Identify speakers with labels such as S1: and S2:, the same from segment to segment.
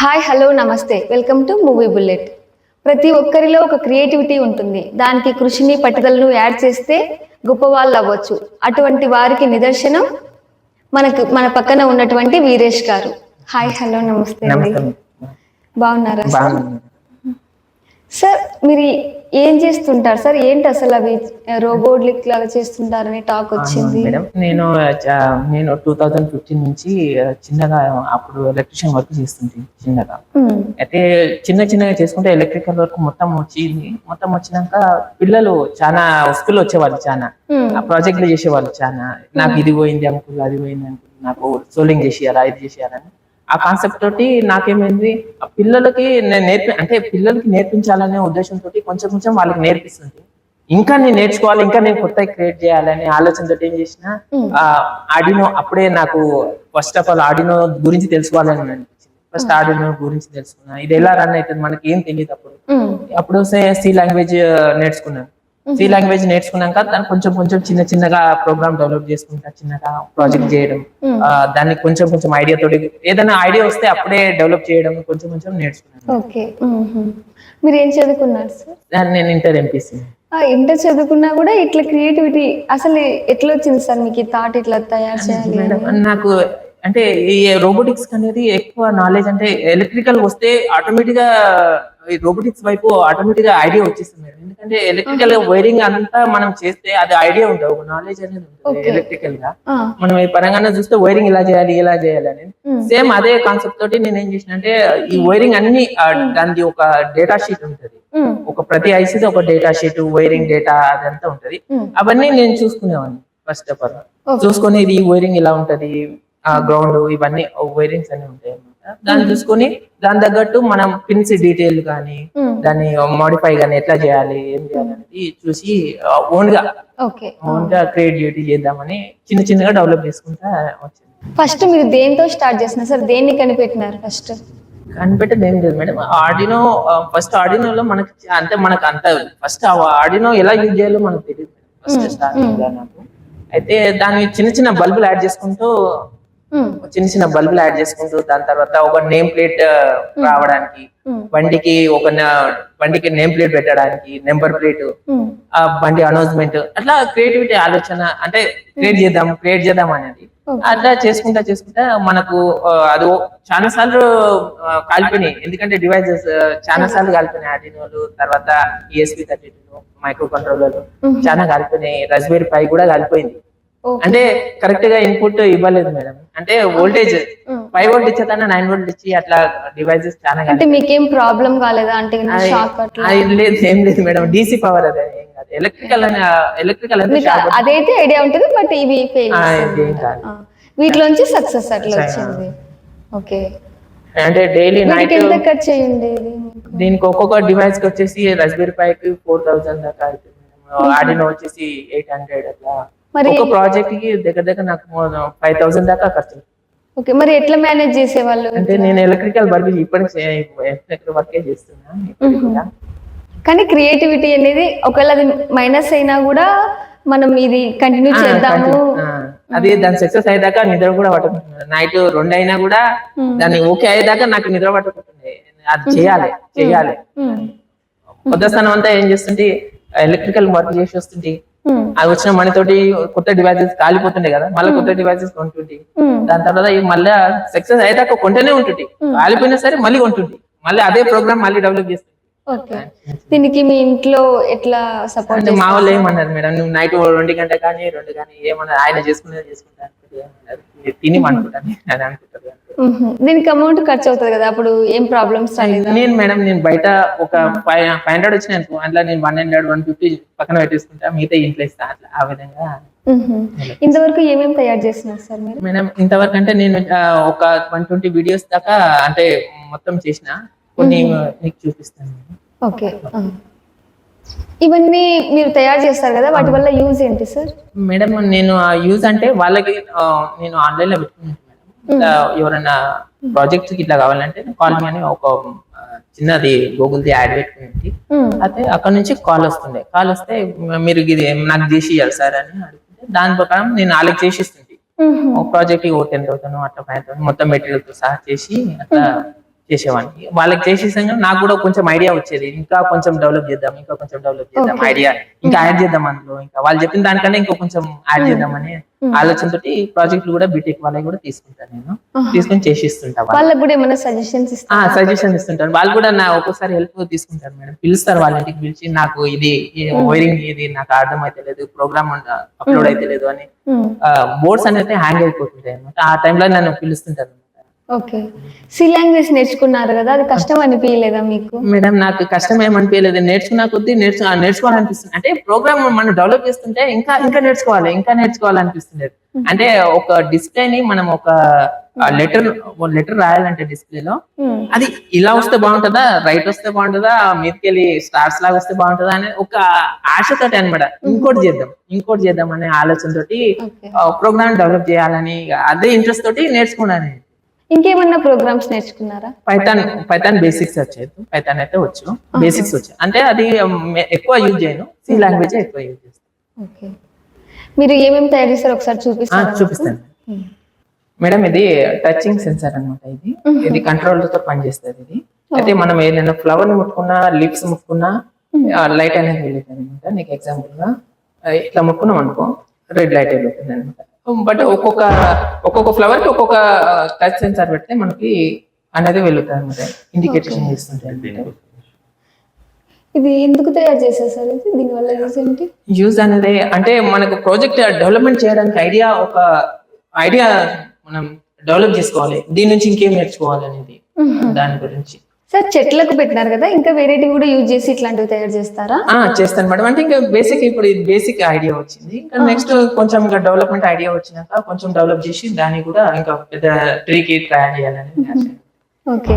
S1: Hi hello నమస్తే. Welcome to movie bullet. ప్రతి ఒక్కరిలో ఒక క్రియేటివిటీ ఉంటుంది. దానికి కృషిని పట్టుదలను యాడ్ చేస్తే గొప్ప వాళ్ళు అవ్వచ్చు. అటువంటి వారికి నిదర్శనం మనకు మన పక్కన ఉన్నటువంటి వీరేష్ గారు. హాయ్ హలో నమస్తే బాగున్నారా సార్ మీరు ఏం చేస్తుంటారు? సార్ ఏంటి అసలు అవి రోబోట్లిక్ లాగా చేస్తుంటారని టాక్ వచ్చింది.
S2: మేడం నేను నేను టూ థౌజండ్ ఫిఫ్టీన్ నుంచి చిన్నగా అప్పుడు ఎలక్ట్రిషియన్ వర్క్ చేస్తుంది చిన్నగా. అయితే చిన్న చిన్నగా చేసుకుంటే ఎలక్ట్రికల్ వర్క్ మొత్తం వచ్చింది. మొత్తం వచ్చినాక పిల్లలు చాలా స్కూల్లో వచ్చేవాళ్ళు చాలా. ఆ ప్రాజెక్టులు చేసేవాళ్ళు చాలా నాకు ఇది పోయింది అంకుల్ అది పోయింది అంకుల్ నాకు సోలింగ్ చేసేయాలా ఇది చేసేయాలని. ఆ కాన్సెప్ట్ తోటి నాకేమైంది? ఆ పిల్లలకి నేను నేర్పి అంటే పిల్లలకి నేర్పించాలనే ఉద్దేశంతో కొంచెం కొంచెం వాళ్ళకి నేర్పిస్తుంది. ఇంకా నేను నేర్చుకోవాలి ఇంకా నేను కొత్త క్రియేట్ చేయాలనే ఆలోచనతో ఏం చేసిన ఆడినో అప్పుడే నాకు ఫస్ట్ ఆఫ్ ఆల్ ఆడినో గురించి తెలుసుకోవాలని అనిపించింది. ఫస్ట్ ఆడినో గురించి తెలుసుకున్నా. ఇది ఎలా రన్ అవుతుంది? మనకి ఏం తెలియదు అప్పుడు. అప్పుడు సి లాంగ్వేజ్ నేర్చుకున్నాను. సి లాంగ్వేజ్ నేర్చుకున్నాక దాన్ని కొంచెం కొంచెం చిన్న చిన్నగా ప్రోగ్రామ్ డెవలప్ చేసుకుంటా చిన్నగా ప్రాజెక్ట్ చేయడం. దాన్ని కొంచెం కొంచెం ఐడియా తోటి ఏదైనా ఐడియా వస్తే అప్పుడే డెవలప్ చేయడం కొంచెం కొంచెం నేర్చుకున్నాను.
S1: మీరు ఏం చదువుకున్నారు సార్?
S2: నేను ఇంటర్ ఎంపీసీ
S1: ఇంటర్ చదువుకున్నా కూడా ఇట్లా క్రియేటివిటీ అసలు ఎట్లా వచ్చింది సార్ మీకు థాట్ ఇట్లా తయారు చేయాలి
S2: నాకు అంటే ఈ రోబోటిక్స్ అనేది ఎక్కువ నాలెడ్జ్ అంటే ఎలక్ట్రికల్ వస్తే ఆటోమేటిక్గా ఈ రోబోటిక్స్ వైపు ఆటోమేటిక్గా ఐడియా వచ్చేస్తుంది ఎందుకంటే ఎలక్ట్రికల్ వైరింగ్ అంతా మనం చేస్తే అది ఐడియా ఒక నాలెడ్జ్ అనేది ఉంటుంది.
S1: ఎలక్ట్రికల్గా
S2: మనం ఈ పరంగానే చూస్తే వైరింగ్ ఇలా చేయాలి ఇలా చేయాలి అని. సేమ్ అదే కాన్సెప్ట్ తోటి నేను ఏం చేసిన అంటే ఈ వైరింగ్ అన్ని ఆ, దానిది ఒక డేటా షీట్ ఉంటది. ఒక ప్రతి ఐసీది ఒక డేటా షీట్ వైరింగ్ డేటా అదంతా ఉంటది. అవన్నీ నేను చూసుకునేవాడిని ఫస్ట్ ఆఫ్ ఆల్. చూసుకొని ఇది వైరింగ్ ఇలా ఉంటది గ్రౌండ్ ఇవన్నీ వైరింగ్స్ అన్ని ఉంటాయి అన్నమాట. దాన్ని చూసుకొని దాని తగ్గట్టు మనం పిన్స్ డీటెయిల్ కానీ. దాన్ని మాడిఫై కానీ ఎట్లా చేయాలి ఏం చేయాలి అనేది చూసి ఓన్గా
S1: ఓకే.
S2: ఓన్గా క్రియేటివిటీ చేద్దామని చిన్న చిన్నగా డెవలప్ చేసుకుంటా వచ్చింది.
S1: ఫస్ట్ మీరు దేంతో స్టార్ట్ చేస్తున్నారు? సార్ దేన్ని కనిపెట్టినారు ఫస్ట్?
S2: కనిపెట్టేది ఏం లేదు మేడం. ఆడినో ఫస్ట్ ఆడినోలో మనకి చ- అంటే మనకు అంత ఫస్ట్ ఆడినో ఎలా యూజ్ చేయాలో మనకు తెలియదు ఫస్ట్ స్టార్టింగ్ అయితే దాని చిన్న చిన్న బల్బులు యాడ్ చేసుకుంటూ చిన్న చిన్న బల్బులు యాడ్ చేసుకుంటూ దాని తర్వాత ఒక నేమ్ ప్లేట్ రావడానికి బండికి ఒక బండికి నేమ్ ప్లేట్ పెట్టడానికి నెంబర్ ప్లేట్ ఆ బండి అనౌన్స్మెంట్ అట్లా క్రియేటివిటీ ఆలోచన అంటే క్రియేట్ చేద్దాం క్రియేట్ చేద్దాం అనేది. అట్లా చేసుకుంటా చేసుకుంటా మనకు అది చాలా సార్లు కాలిపోయినాయి. ఎందుకంటే డివైజెస్ చాలా సార్లు కాలిపోయినాయి. ఆర్డినోలు తర్వాత ESP thirty two micro controller చాలా కాలిపోయినాయి. రస్బెరీ పై కూడా కాలిపోయింది. అంటే కరెక్ట్గా ఇన్పుట్ ఇవ్వలేదు మేడం అంటే వోల్టేజ్ ఫైవ్ వోల్ట్ ఇచ్చేదాన్ని నైన్ వోల్ట్ ఇచ్చి అట్లా డివైజెస్ చాలా
S1: అంటే మీకేం ప్రాబ్లం కాలేదా? అంటే
S2: లేదు ఏం లేదు మేడం డీసీ పవర్ అదే ఎలక్ట్రికల్ ఎలక్ట్రికల్
S1: అదైతే ఐడియా ఉంటుంది బట్ ఇవి ఫెయిల్. వీటిలోంచి సక్సెస్ అట్లా వచ్చింది. ఓకే
S2: అంటే డైలీ నైట్
S1: ఖర్చు అయ్యి ఉండేది మీకు?
S2: దీనికి ఒక్కొక్క డివైస్కి వచ్చేసి రస్బెరీ పైకి ఫోర్ థౌసండ్ దాకా అవుతుంది. ఆడినో వచ్చేసి ఎయిట్ హండ్రెడ్ అట్లా.
S1: మరి
S2: ఒక ప్రాజెక్ట్కి దగ్గర దగ్గర నాకు ఫైవ్ థౌసండ్ దాకా ఖర్చు.
S1: ఓకే మరి ఎట్లా మేనేజ్ చేసేవాళ్ళు?
S2: అంటే నేను ఎలక్ట్రికల్ వర్క్ ఇప్పటికి ఎలక్ట్రికల్ వర్కే చేస్తున్నా.
S1: కానీ క్రియేటివిటీ అనేది ఒకవేళ అది మైనస్ అయినా కూడా మనం ఇది కంటిన్యూ చేద్దాము.
S2: అది దాని సక్సెస్ అయ్యేదాకా నిద్ర కూడా పట్టుకుంటుంది. నైట్ రెండు అయినా కూడా దాన్ని ఓకే అయ్యేదాకా నాకు నిద్ర పట్టుకుంటుంది. అది చేయాలి చేయాలి.
S1: మ్మ్.
S2: కొత్త స్థానం అంతా ఏం చేస్తుంటే ఎలక్ట్రికల్ వర్క్ చేసి వస్తుంది.
S1: మ్మ్.
S2: అది వచ్చిన మనీ తోటి కొత్త డివైసెస్ కాలిపోతుండే కదా. మళ్ళీ కొత్త డివైసెస్ కొంటుంటే.
S1: మ్మ్.
S2: దాని తర్వాత మళ్ళీ సక్సెస్ అయ్యేదాకా కొంటూనే ఉంటుంది కాలిపోయినా సరే మళ్ళీ కొంటుంది మళ్ళీ అదే ప్రోగ్రామ్ మళ్ళీ డెవలప్ చేస్తుంది
S1: ఓకే. దీనికి మీ ఇంట్లో ఎట్లా సపోర్ట్
S2: అంటే మా వాళ్ళు ఏమన్నారు మేడం? నువ్వు నైట్ రెండు గంట కానీ రెండు కానీ ఏమన్నారు? ఆయన చేసుకునేది చేసుకుంటా అనుకుంటే ఏమన్నారు? మీరు తిని అనుకుంటాను అని అనుకుంటారు
S1: దీనికి అమౌంట్ ఖర్చు అవుతుంది కదా అప్పుడు ఏం ప్రాబ్లమ్స్
S2: నేను మేడం నేను బయట ఒక ఫైవ్ ఫైవ్ హండ్రెడ్ వచ్చినాయి అనుకో అందులో నేను వన్ హండ్రెడ్ వన్ ఫిఫ్టీ పక్కన పెట్టేసుకుంటా మిగతా ఇంట్లో ఇస్తా అట్లా ఆ విధంగా.
S1: ఇంతవరకు ఏమేమి తయారు చేస్తున్నారు సార్ మీరు?
S2: మేడం ఇంతవరకు అంటే నేను ఒక వన్ ట్వంటీ వీడియోస్ దాకా అంటే మొత్తం చేసిన. కొన్ని మీకు చూపిస్తాను.
S1: ఓకే. ఇవన్నీ మీరు తయారు చేస్తారు కదా వాటి వల్ల యూజ్ ఏంటి సార్?
S2: మేడం నేను ఆ యూజ్ అంటే వాళ్ళకి నేను ఆన్లైన్లో ఇట్లా ఎవరైనా ప్రాజెక్ట్స్ ఇట్లా కావాలంటే కాల్ అని ఒక చిన్నది గూగుల్ ది యాడ్ పెట్టుకునేది
S1: మ్మ్.
S2: అయితే అక్కడ నుంచి కాల్ వస్తుండే. కాల్ వస్తే మీరు ఇది నాకు చేసి ఇవ్వాలి సార్ అని అడిగితే దాని ప్రకారం నేను వాళ్ళకి చేసి ఇస్తుంది
S1: మ్మ్.
S2: ఒక ప్రాజెక్ట్ ఓ టెన్ థౌసండ్ అట్లా ఫైవ్ థౌసండ్ మొత్తం మెటీరియల్తో సహా చేసి అట్లా చేసేవాడిని. వాళ్ళకి చేసేసాక నాకు కూడా కొంచెం ఐడియా వచ్చేది. ఇంకా కొంచెం డెవలప్ చేద్దాం ఇంకా కొంచెం డెవలప్ చేద్దాం. ఐడియా ఇంకా యాడ్ చేద్దాం అందులో. ఇంకా వాళ్ళు చెప్పిన దానికన్నా ఇంకా కొంచెం యాడ్ చేద్దామని
S1: Hmm.
S2: ఆలోచనతోటి ప్రాజెక్టులు కూడా బీటెక్ వాళ్ళకి కూడా తీసుకుంటాను నేను. తీసుకొని చేసిస్తుంటా వాళ్ళు
S1: వాళ్ళకి కూడా ఏమైనా సజెషన్స్ ఇస్తా
S2: సజెషన్ ఇస్తుంటారు వాళ్ళు కూడా నా ఒక్కోసారి హెల్ప్ తీసుకుంటారు మేడం. పిలుస్తారు వాళ్ళ ఇంటికి పిలిచి నాకు ఇది వైరింగ్ ఇది నాకు అర్థం అయితే లేదు ప్రోగ్రామ్ అప్లోడ్ అయితే లేదు అని. బోర్డ్స్ అనేది హ్యాంగ్ అయిపోతుంటాయి అనమాట ఆ టైంలో నన్ను పిలుస్తుంటారు
S1: ఓకే. సి లాంగ్వేజ్ నేర్చుకున్నారు కదా అది కష్టం అనిపించలేదా మీకు?
S2: మేడం నాకు కష్టం ఏమనిపించలేదు నేర్చుకున్న కొద్దీ నేర్చు నేర్చుకోవాలనిపిస్తుంది. అంటే ప్రోగ్రామ్ మనం డెవలప్ చేస్తుంటే ఇంకా ఇంకా నేర్చుకోవాలి ఇంకా నేర్చుకోవాలనిపిస్తుంది. అంటే ఒక డిస్ప్లే ని మనం ఒక లెటర్ లెటర్ రాయాలంటే డిస్ప్లేలో.
S1: Hmm.
S2: అది ఇలా వస్తే బాగుంటుందా? రైట్ వస్తే బాగుంటుందా? మీదకెళ్ళి స్టార్స్ లాగా వస్తే బాగుంటుందా? అనే ఒక ఆశతోటి అనమాట ఇంకోటి చేద్దాం ఇంకోటి చేద్దాం అనే ఆలోచనతోటి
S1: ఓకే.
S2: ప్రోగ్రామ్ డెవలప్ చేయాలని అదే ఇంట్రెస్ట్ తోటి నేర్చుకున్నాను
S1: ఇంకేమన్నా ప్రోగ్రామ్స్ నేర్చుకున్నారా?
S2: పైథాన్ పైథాన్ బేసిక్స్ వచ్చేది. పైథాన్ అయితే వచ్చు. బేసిక్స్ వచ్చు. అంటే అది ఎక్కువ యూజ్ చేయను. సి లాంగ్వేజ్ ఎక్కువ యూజ్ చేస్తాను.
S1: ఓకే. మీరు ఏమేమి తయారు చేస్తారో ఒకసారి
S2: ఆ,
S1: చూపిస్తారా
S2: చూపిస్తాను.
S1: Hmm.
S2: మేడం ఇది టచింగ్ సెన్సార్ అన్నమాట ఇది. ఇది కంట్రోల్తో పనిచేస్తుంది ఇది. అయితే మనం ఏదైనా ఫ్లవర్ని ముట్టుకున్నా లిప్స్ ముట్టుకున్నా లైట్ అనేది వెళ్తుంది అనమాట నీకు ఎగ్జాంపుల్గా ఇట్లా ముట్టుకున్నాం అనుకో రెడ్ లైట్ వెళ్తుంది అనమాట బట్ ఒక్కొక్క ఒక్కొక్క ఫ్లవర్కి ఒక్కొక్క టచ్ సెన్సార్ పెడితే మనకి అనేది వెళ్తుంది అనమాట ఇండికేషన్ ఇస్తుంటాయి అన్నమాట.
S1: ఇది ఎందుకు తయారు చేశారు సార్ ఇది? దీనివల్ల యూజ్ ఏంటి?
S2: యూజ్ అనేది అంటే మనకు ప్రాజెక్ట్ డెవలప్మెంట్ చేయడానికి ఐడియా ఒక ఐడియా మనం డెవలప్ చేసుకోవాలి. దీని నుంచి ఇంకేం నేర్చుకోవాలి అనేది దాని గురించి.
S1: సార్ చెట్లకు పెట్టినారు కదా ఇంకా వెరైటీ కూడా యూజ్ చేసి ఇట్లాంటివి తయారు చేస్తారా?
S2: చేస్తాను మేడం. అంటే ఇంకా బేసిక్ ఇప్పుడు ఇది బేసిక్ ఐడియా వచ్చింది. ఇంకా నెక్స్ట్ కొంచెం ఇంకా డెవలప్మెంట్ ఐడియా వచ్చినాక కొంచెం డెవలప్ చేసి దాన్ని కూడా ఇంకా పెద్ద ట్రీకి తయారు చేయాలని.
S1: ఓకే.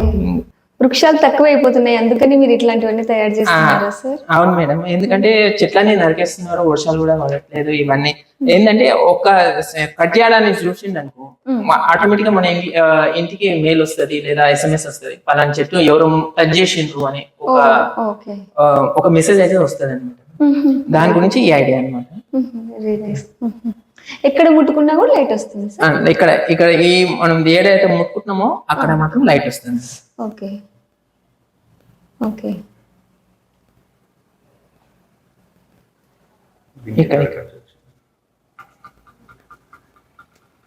S1: వృక్షాలు తక్కువ అయిపోతున్నాయి అందుకని మీరు ఇట్లాంటివన్నీ తయారు చేస్తున్నారా సార్?
S2: అవును మేడం. ఎందుకంటే చెట్లని నరికేస్తున్నారు వర్షాలు కూడా పడట్లేదు ఇవన్నీ. ఏంటంటే ఒక కట్ చేయడానికి చూసిండు అనుకో ఆటోమేటిక్గా మన ఇంటికి మెయిల్ వస్తది లేదా ఎస్ఎంఎస్ వస్తది. పలానా చెట్టు ఎవరు టచ్ చేసిండ్రు అని ఒక ఒక మెసేజ్ అయితే వస్తది అనమాట దాని గురించి ఈ ఐడియా అనమాట
S1: ఎక్కడ ముట్టుకున్నా కూడా లైట్ వస్తుంది
S2: ఇక్కడ ఇక్కడ ఈ మనం ఏదైతే ముట్టుకుంటున్నామో అక్కడ మాత్రం లైట్ వస్తుంది.
S1: ఓకే. ఓకే.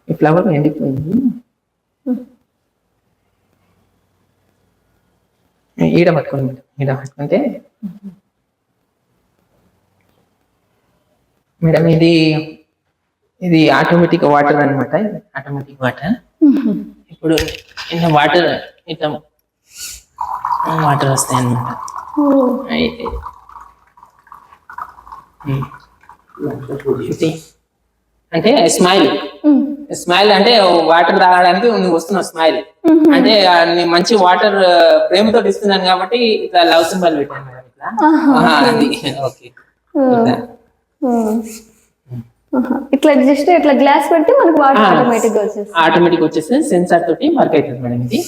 S2: ఈ ఫ్లవర్ ఎండిపోయింది. ఈడ పట్టుకోండి. మేడం ఈడ పట్టుకుంటే మేడం ఇది ఇది ఆటోమేటిక్ వాటర్ అన్నమాట ఆటోమేటిక్ వాటర్ ఇప్పుడు వాటర్ ఇట్లా వాటర్ వస్తాయి ఇది అంటే స్మైల్ స్మైల్ అంటే వాటర్ తాగడానికి నువ్వు వస్తున్నావు స్మైల్ అంటే ఆ నీ మంచి వాటర్ ప్రేమతో ఇస్తున్నాను కాబట్టి ఇట్లా లవ్ సింబల్ పెట్టాను మేడం ఇట్లా. అది. ఓకే ఇట్లా.
S1: జస్ట్ గ్లాస్ పెడితే మనకు వాటర్ ఆటోమేటిక్గా వచ్చేస్తుంది.
S2: ఆటోమేటిక్ వచ్చేసి సెన్సార్ తోటి వర్క్ అవుతుంది మేడం ఇది.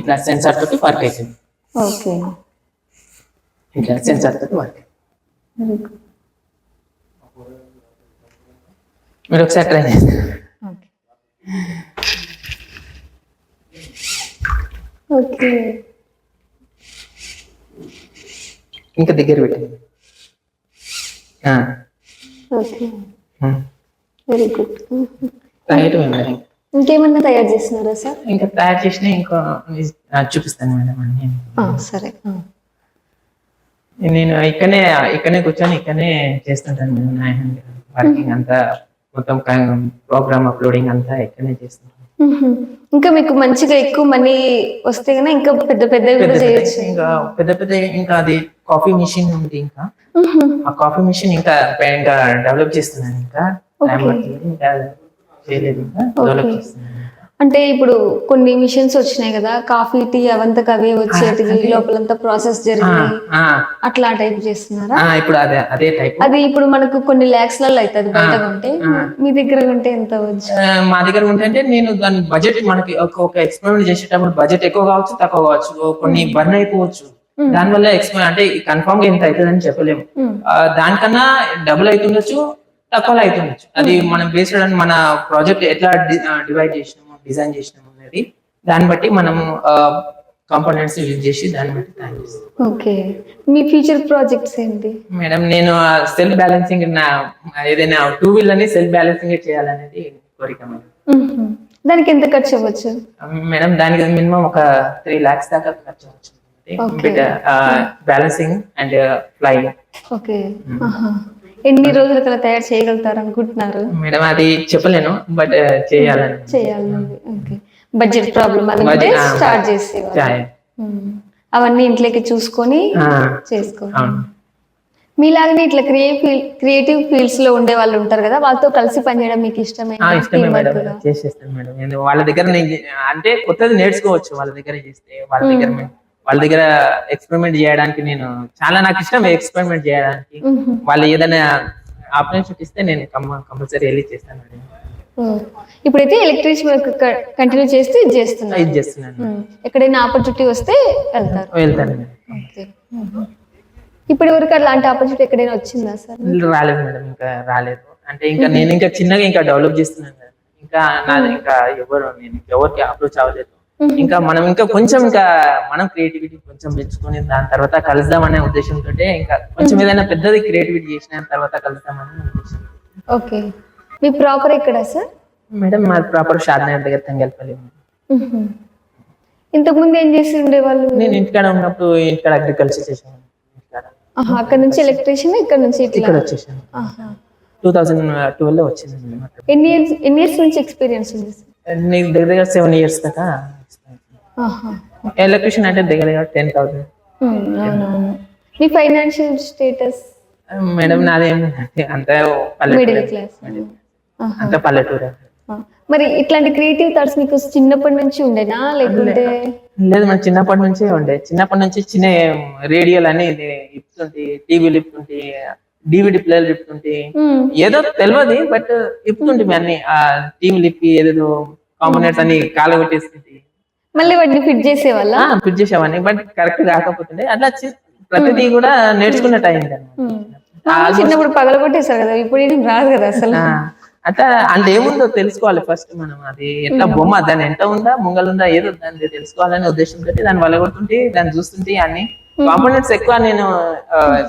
S2: ఇట్లా సెన్సార్ తోటి వర్క్ అవుతుంది.
S1: ఓకే
S2: ఇట్లా సెన్సార్ తోటి వర్క్
S1: వెరీ గుడ్
S2: మీరు ఒకసారి ట్రై చేయండి
S1: ఓకే ఓకే
S2: ఇంకా దగ్గర పెట్టండి ఆ,
S1: ఓకే
S2: ఆ.
S1: వెరీ గుడ్
S2: రైట్ మేడం
S1: ఇంకేమన్నా తయారు చేస్తున్నారా సార్
S2: ఇంకా తయారు చేసిన ఇంకో చూపిస్తాను మేడం అన్ని
S1: సరే.
S2: నేను ఇక్కడనే ఇక్కడనే కూర్చొని ఇక్కడనే చేస్తుంటాను మేడం నా హ్యాండ్ వర్కింగ్ అంతా మొత్తం ప్రోగ్రామ్ అప్లోడింగ్ అంతా ఇక్కడనే చేస్తుంటాను.
S1: ఇంకా మీకు మంచిగా ఎక్కువ మనీ వస్తే కన్నా ఇంకా పెద్ద
S2: పెద్ద
S1: చేయొచ్చు
S2: ఇంకా పెద్ద పెద్ద ఇంకా అది కాఫీ మిషన్ ఉంది ఇంకా. ఆ కాఫీ మిషన్ ఇంకా ఇంకా డెవలప్ చేస్తున్నాను ఇంకా టైం. పడుతుంది ఇంకా చేయలేదు.
S1: అంటే ఇప్పుడు కొన్ని మిషన్స్ వచ్చినాయి కదా కాఫీ టీ అవంతకు అవే వచ్చేటివి లోపలంతా ప్రాసెస్
S2: ఆ,
S1: జరిగి
S2: ఆ,
S1: అట్లా టైప్ చేస్తున్నారా?
S2: ఇప్పుడు అదే అదే టైప్.
S1: అది ఇప్పుడు మనకు కొన్ని లాక్స్లలో అవుతుంది బయట కొంటే మీ దగ్గర కొంటే ఎంత అవ్వచ్చు?
S2: మా దగ్గర ఉంటే నేను దాని బడ్జెట్ మనకి ఒక ఎక్స్పెరిమెంట్ చేసేటప్పుడు బడ్జెట్ ఎక్కువ కావచ్చు తక్కువ కావచ్చు. కొన్ని బర్న్ అయిపోవచ్చు. దానివల్ల ఎక్స్పెరిమెంట్ అంటే కన్ఫర్మ్గా ఎంత అవుతుందని చెప్పలేము.
S1: మ్మ్.
S2: ఆ, దానికన్నా డబుల్ అవుతుండొచ్చు తక్కువ అవుతుండొచ్చు అది మనం బేస్డ్ ఆన్ మన ప్రాజెక్ట్ ఎట్లా డివైడ్ చేసినాము డిజైన్ చేసినాము అనేది దాన్ని బట్టి మనం కాంపోనెంట్స్ యూజ్ చేసి దాన్ని బట్టి తయారు చేస్తాను
S1: ఓకే. మీ ఫ్యూచర్ ప్రాజెక్ట్స్ ఏంటి?
S2: మేడం నేను సెల్ఫ్ బ్యాలెన్సింగ్ నా ఏదైనా టూ వీలర్ని సెల్ఫ్ బ్యాలెన్సింగ్ చేయాలనేది కోరిక మేడం.
S1: దానికి ఎంత ఖర్చు అవ్వచ్చు?
S2: మేడం దానికి మినిమం ఒక త్రీ లాక్స్ దాకా ఖర్చు
S1: Okay.
S2: వచ్చింది బ్యాలెన్సింగ్ అండ్ ఫ్లైయింగ్
S1: ఓకే. ఆహా. ఎన్ని రోజుల కల్లా తయారు చేయగలుగుతారు అనుకుంటున్నారు?
S2: మేడం అది చెప్పలేను బట్ చేయాలని.
S1: చేయాలి ఓకే. బడ్జెట్ ప్రాబ్లం
S2: ఆ,
S1: స్టార్ట్. మ్మ్. అవన్నీ ఇంట్లోకి చూసుకొని
S2: అవును.
S1: మీలాగనే ఇట్లా క్రియేటివ్ క్రియేటివ్ ఫీల్డ్స్లో ఉండే వాళ్ళు ఉంటారు కదా వాళ్ళతో కలిసి పనిచేయడం మీకు ఇష్టమే
S2: ఇష్టమే మేడం చేసేస్తాను మేడం. వాళ్ళ దగ్గర నేను అంటే కొత్తది నేర్చుకోవచ్చు వాళ్ళ దగ్గర చేస్తే వాళ్ళ దగ్గర మే- వాళ్ళ దగ్గర ఎక్స్పెరిమెంట్ చేయడానికి నేను చాలా నాకు ఇష్టం ఎక్స్పెరిమెంట్ చేయడానికి. వాళ్ళు ఏదైనా ఆపర్చునిటీ ఇస్తే నేను కంపల్సరీ వెళ్ళి చేస్తాను
S1: ఇప్పుడైతే ఎలక్ట్రీషియన్ వర్క్ కంటిన్యూ చేస్తే ఇది చేస్తున్నారు.
S2: ఇది చేస్తున్నాను.
S1: ఎక్కడైనా ఆపర్చునిటీ వస్తే వెళ్తారు.
S2: వెళ్తాను
S1: ఇప్పటి వరకు అలాంటి ఆపర్చునిటీ ఎక్కడైనా వచ్చిందా సార్?
S2: రాలేదు మేడం ఇంకా రాలేదు. అంటే ఇంకా నేను ఇంకా చిన్నగా ఇంకా డెవలప్ చేస్తున్నాను. ఇంకా నాది ఇంకా ఎవరు నేను ఎవరికి అప్రోచ్ అవ్వలేదు. ఇంకా మనం ఇంకా కొంచెం ఇంకా మనం క్రియేటివిటీ కొంచెం పెంచుకొని దాని తర్వాత కలుద్దామనే ఉద్దేశంతో ఇంకా కొంచెం ఏదైనా పెద్దది క్రియేటివిటీ చేసిన తర్వాత కలుద్దామనే ఉద్దేశం
S1: ఓకే. మీ ప్రాపర్ ఎక్కడ సార్?
S2: మేడం మా ప్రాపర్ షాద్నగర్ దగ్గర తంగల్పల్లి
S1: ఇంతకు ముందు ఏం చేసి ఉండేవాళ్ళు?
S2: నేను ఇంటికాడ ఉన్నప్పుడు ఇంటికాడ అగ్రికల్చర్
S1: ఆహా, అక్కడ నుంచి ఎలక్ట్రీషియన్ ఇక్కడ నుంచి ఇట్లా?
S2: ఇక్కడ వచ్చేసాను. టూ థౌజండ్ ట్వెల్వ్లో వచ్చింది.
S1: ఎన్ని ఇయర్స్ ఎన్ని ఇయర్స్ నుంచి ఎక్స్పీరియన్స్ ఉంది
S2: నీకు దగ్గర దగ్గర సెవెన్ ఇయర్స్ దాకా
S1: ఆహా.
S2: ఎలక్ట్రిషియన్ అంటే దగ్గర దగ్గర టెన్ థౌసండ్.
S1: మీ ఫైనాన్షియల్ స్టేటస్?
S2: మేడం నాదేం అంత
S1: మిడిల్ క్లాస్.
S2: అంత పల్లెటూరు.
S1: మరి ఇట్లాంటి క్రియేటివ్ థాట్స్ మీకు చిన్నప్పటి నుంచి ఉండేనా? లేకుంటే
S2: లేదు మన చిన్నప్పటి నుంచే ఉండే. చిన్నప్పటి నుంచి చిన్న రేడియోలు అని ఇప్పుతుంటే టీవీలు ఇప్పుతుంటే డివిడి ప్లేయర్లు ఇప్పుతుంటే ఏదో తెలియదు బట్ ఇప్పుతుంటే అన్ని ఆ టీవీలు ఇప్పి ఏదేదో కాంపోనెంట్స్ అన్ని కాలు కొట్టేస్తుంటే
S1: మళ్ళీ వాటిని ఫిట్ చేసేవాళ్ళ?
S2: ఫిట్ చేసామని బట్ కరెక్ట్ కాకపోతుండే అట్లా ప్రతిదీ కూడా నేర్చుకున్నట్టు అయింది అన్నమాట.
S1: చిన్నప్పుడు పగలగొట్టేశారు కదా ఇప్పుడు ఏం రాదు కదా అసలు.
S2: అట్లా అంటే ఏముందో తెలుసుకోవాలి ఫస్ట్ మనం. అది ఎట్లా బొమ్మ దాని ఎంత ఉందా ముంగలు ఉందా ఏదో దాన్ని తెలుసుకోవాలనే ఉద్దేశంతో దాన్ని వలగొడుతుంటే దాన్ని చూస్తుంటే అన్ని కాంపోనెంట్స్ ఎక్కువ నేను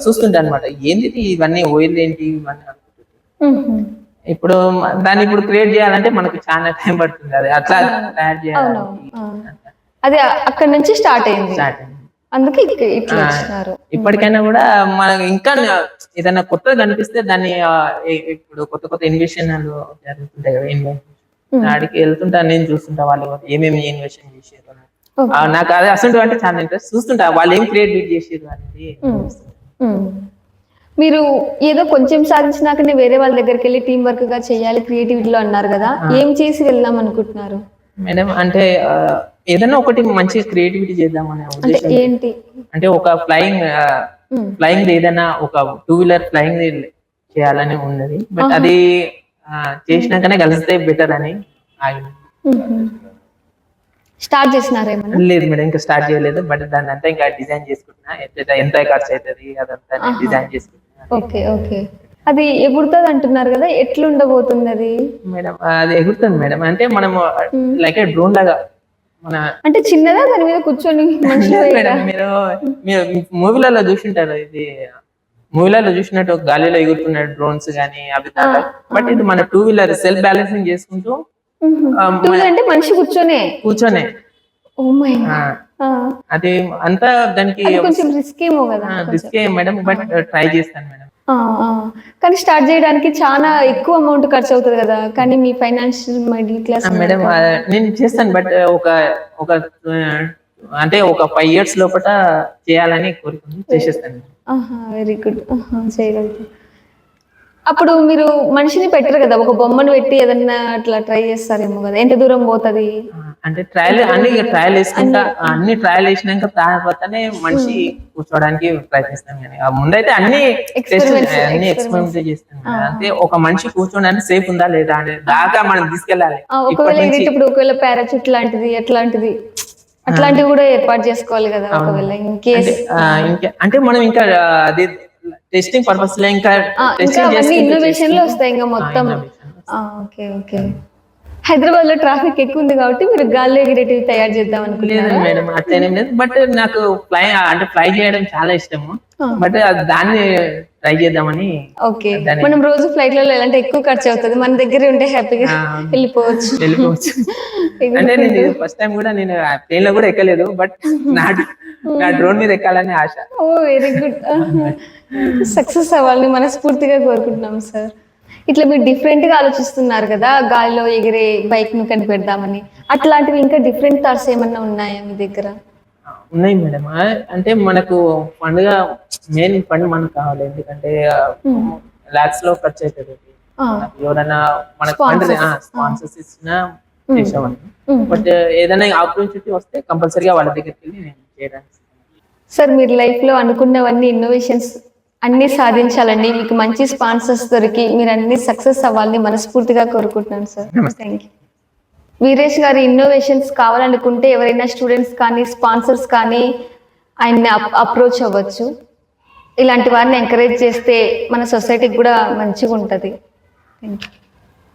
S2: చూస్తుంటే అనమాట. ఏంది? ఇవన్నీ ఓయిల్ ఏంటి ఇవన్నీ అనుకుంటుంటే. ఇప్పుడు దాన్ని ఇప్పుడు క్రియేట్ చేయాలంటే మనకు చాలా టైం పడుతుంది అది. అట్లా తయారు చేయాలి.
S1: అది అక్కడ నుంచి స్టార్ట్ అయింది.
S2: అయింది.
S1: అందుకే ఇట్లా
S2: ఇప్పటికైనా కూడా మనకు ఇంకా ఏదైనా కొత్తగా కనిపిస్తే దాన్ని ఇప్పుడు కొత్త కొత్త ఇన్వెషన్ జరుగుతుంటాయి కదా ఇన్వెషన్ ఆడికి వెళ్తుంటా నేను చూస్తుంటా వాళ్ళు ఏమేమి ఇన్వెషన్. ఆ, నాకు అది అసలు అంటే చాలా ఇంట్రెస్ట్ చూస్తుంటా వాళ్ళు ఏం క్రియేట్ చేసారు అనేది.
S1: మీరు ఏదో కొంచెం సాధించినాకనే వేరే వాళ్ళ దగ్గరికి వెళ్ళి టీం వర్క్గా చేయాలి క్రియేటివిటీలో అన్నారు కదా ఏం చేసి వెళ్దాం అనుకుంటున్నారు?
S2: మేడం అంటే ఏదైనా ఒకటి మంచి క్రియేటివిటీ చేద్దామనే ఉద్దేశం
S1: ఏంటి?
S2: అంటే ఒక ఫ్లయింగ్. ఫ్లయింగ్ ఏదైనా ఒక టూ వీలర్ ఫ్లయింగ్ చేయాలని ఉన్నది. బట్ అది చేసినాకనే కలిస్తే బెటర్ అని
S1: స్టార్ట్ చేసినారేమన్నా
S2: లేదు మేడం ఇంకా స్టార్ట్ చేయలేదు. బట్ దాన్ని అంతా ఇంకా డిజైన్ చేసుకుంటున్నా. ఎంత ఖర్చు అవుతుంది అదంతా డిజైన్ చేసుకుంటున్నా.
S1: Okay okay. అది ఎగురుతుంది అంటున్నారు కదా ఎట్లా ఉండబోతుంది అది
S2: మేడం అది ఎగురుతుంది మేడం. అంటే మనము లైక్ డ్రోన్ లాగా మన
S1: అంటే చిన్నదా దాని మీద కూర్చొని
S2: మేడం మీరు మీరు మూవీలలో చూసింటారు ఇది మూవీలలో చూసినట్టు గాలిలో ఎగురుతున్న డ్రోన్స్ గానీ అవి బట్ ఇది మన టూ వీలర్ సెల్ఫ్ బ్యాలెన్సింగ్ చేసుకుంటూ
S1: అంటే మనిషి కూర్చొనే?
S2: కూర్చొనే.
S1: ఓ మై
S2: ఆ, అది అంతా దానికి
S1: కొంచెం రిస్క్ ఏమో కదా
S2: రిస్కే మేడం బట్ ట్రై చేస్తాను మేడం.
S1: కానీ స్టార్ట్ చేయడానికి చాలా ఎక్కువ అమౌంట్ ఖర్చు అవుతుంది కదా కానీ మీ ఫైనాన్షియల్ మిడిల్ క్లాస్
S2: మేడం నేను చేస్తాను బట్ ఒక ఒక ఆ, అంటే ఒక ఫైవ్ ఇయర్స్ లోపల చేయాలని కోరుకుంది చేసేస్తాను
S1: వెరీ గుడ్ చేయగలుగుతారు అప్పుడు మీరు మనిషిని పెట్టరు కదా ఒక బొమ్మను పెట్టి ఏదన్నా అట్లా ట్రై చేస్తారేమో కదా. ఎంత దూరం పోతుంది?
S2: అంటే ట్రయల్ అన్ని ట్రయల్ వేసుకుంటా అన్ని. ట్రయల్ వేసినాక తర్వాతనే మనిషి కూర్చోవడానికి ప్రయత్నిస్తాం కానీ ఆ ముందైతే అన్ని అన్ని ఎక్స్పెరిమెంట్ చేస్తాం. అంటే ఒక మనిషి కూర్చోడానికి సేఫ్ ఉందా లేదా అనేది దాకా మనం తీసుకెళ్ళాలి.
S1: ఒకవేళ ఎగిరేటప్పుడు ఒకవేళ పారాచూట్ లాంటిది ఎట్లాంటిది అట్లాంటివి కూడా ఏర్పాటు చేసుకోవాలి కదా ఒకవేళ ఇన్ కేస్
S2: అంటే మనం ఇంకా అది టెస్టింగ్ పర్పస్లో ఇంకా టెస్టింగ్ చేసుకుంటూ
S1: ఇన్నోవేషన్లో వస్తాయి ఇంకా మొత్తం. Okay okay. హైదరాబాద్లో ట్రాఫిక్ ఎక్కువ ఉంది కాబట్టి మీరు గాల్లో ఎగిరేటివి తయారు చేద్దాం అనుకుంటున్నారు
S2: లేదు మేడం అట్లనేం లేదు. బట్ నాకు ఫ్లై అంటే ఫ్లై చేయడం చాలా ఇష్టము. బట్ దాన్ని ట్రై చేద్దామని
S1: ఓకే. మనం రోజు ఫ్లైట్లలో ఎలాంటి ఎక్కువ ఖర్చు అవుతుంది? మన దగ్గర ఉంటే హ్యాపీగా. వెళ్ళిపోవచ్చు.
S2: వెళ్ళిపోవచ్చు. అంటే నేను ఫస్ట్ టైం కూడా నేను ప్లేన్లో కూడా ఎక్కలేదు. బట్ నా నా డ్రోన్ మీద ఎక్కాలని ఆశ.
S1: Oh very good. సక్సెస్ అవ్వాలని మనస్ఫూర్తిగా కోరుకుంటున్నాం సార్ ఇట్లా మీరు డిఫరెంట్గా ఆలోచిస్తున్నారు కదా గాలిలో ఎగిరే బైక్ను కనిపెడదామని. అట్లాంటివి ఇంకా డిఫరెంట్ థాట్స్ ఏమన్నా ఉన్నాయా మీ దగ్గర?
S2: ఉన్నాయి మేడం అంటే మనకు పండుగ మెయిన్ ఫండ్ మనకు కావాలి. ఎందుకంటే లాక్స్లో ఖర్చు అవుతుంది ఎవరైనా మనకు స్పాన్సర్స్ ఇచ్చిన చేసేవాడిని
S1: మ్మ్.
S2: బట్ ఏదైనా ఆపర్చునిటీ వస్తే కంపల్సరీగా వాళ్ళ దగ్గరికి వెళ్ళి నేను చేయడానికి
S1: సార్ మీరు లైఫ్లో అనుకున్నవన్నీ ఇన్నోవేషన్స్ అన్ని సాధించాలండి. మీకు మంచి స్పాన్సర్స్ దొరికి మీరు అన్ని సక్సెస్ అవ్వాలని మనస్ఫూర్తిగా కోరుకుంటున్నాను సార్. థ్యాంక్ యూ వీరేష్ గారి ఇన్నోవేషన్స్ కావాలనుకుంటే ఎవరైనా స్టూడెంట్స్ కానీ స్పాన్సర్స్ కానీ ఆయన్ని అప్రోచ్ అవ్వచ్చు. ఇలాంటి వారిని ఎంకరేజ్ చేస్తే మన సొసైటీకి కూడా మంచిగా ఉంటుంది థ్యాంక్ యూ